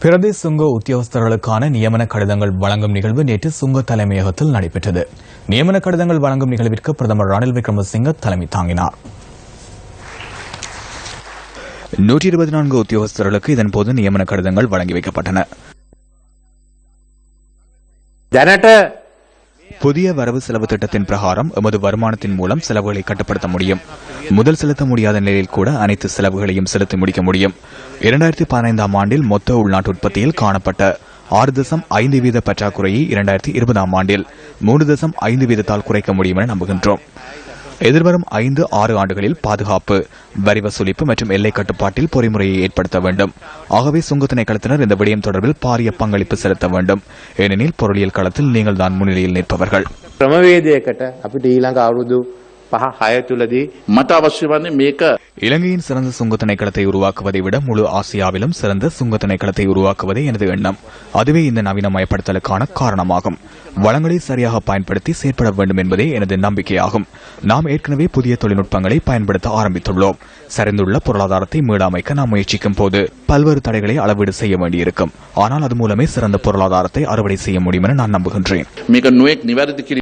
பிரதி சுங்க உத்தியோகஸ்தர்களுக்கான நியமன கடிதங்கள் வழங்கும் நிகழ்வு நேற்று சுங்க தலைமையகத்தில் நடைபெற்றது நியமன கடிதங்கள் வழங்கும் நிகழ்விற்கு பிரதமர் ரணில் விக்ரமசிங்க தலைமை தாங்கினார் நூற்றி இருபத்தி நான்கு உத்தியோகஸ்தர்களுக்கு இதன்போது நியமன கடிதங்கள் வழங்கி வைக்கப்பட்டன දැනට புதிய வரவு செலவு திட்டத்தின் பிரகாரம் எமது வருமானத்தின் மூலம் செலவுகளை கட்டுப்படுத்த முடியும். முதல் செலுத்த முடியாத நிலையில் கூட அனைத்து செலவுகளையும் செலுத்தி முடிக்க முடியும். இரண்டாயிரத்தி பதினைந்தாம் ஆண்டில் மொத்த உள்நாட்டு உற்பத்தியில் காணப்பட்ட ஆறு தசம் ஐந்து வீத பற்றாக்குறையை இரண்டாயிரத்தி இருபதாம் ஆண்டில் மூன்று தசம் ஐந்து வீதத்தால் குறைக்க முடியும் என நம்புகின்றோம். எதிர்வரும் ஐந்து ஆறு ஆண்டுகளில் பாதுகாப்பு வரி வசூலிப்பு மற்றும் எல்லை கட்டுப்பாட்டில் பொறிமுறையை ஏற்படுத்த வேண்டும். ஆகவே சுங்க திணைக்களத்தினர் இந்த விடயம் தொடர்பில் பாரிய பங்களிப்பு செலுத்த வேண்டும். ஏனெனில் பொருளியல் களத்தில் நீங்கள் தான் முன்னிலையில் நிற்பவர்கள். ක්‍රමවේදයකට අපිට ඊළඟ අවුරුදු පහ හය තුළදී මට අවශ්‍ය වන්නේ මේක இலங்கையின் சிறந்த சுங்க திணைக்களத்தை உருவாக்குவதை விட முழு ஆசியாவிலும் சிறந்த சுங்க திணைக்களத்தை உருவாக்குவதே எனது எண்ணம் அதுவே இந்த நவீனமயப்படுத்தலுக்கான காரணமாகும் வளங்களை சரியாக பயன்படுத்தி செயற்பட வேண்டும் என்பதே எனது நம்பிக்கையாகும் நாம் ஏற்கனவே புதிய தொழில்நுட்பங்களை பயன்படுத்த ஆரம்பித்துள்ளோம் சரிந்துள்ள பொருளாதாரத்தை மீளமைக்க நாம் முயற்சிக்கும் போது பல்வேறு தடைகளை அளவீடு செய்ய வேண்டியிருக்கும் ஆனால் அது மூலமே சிறந்த பொருளாதாரத்தை அறுவடை செய்ய முடியும் என நான் நம்புகின்றேன்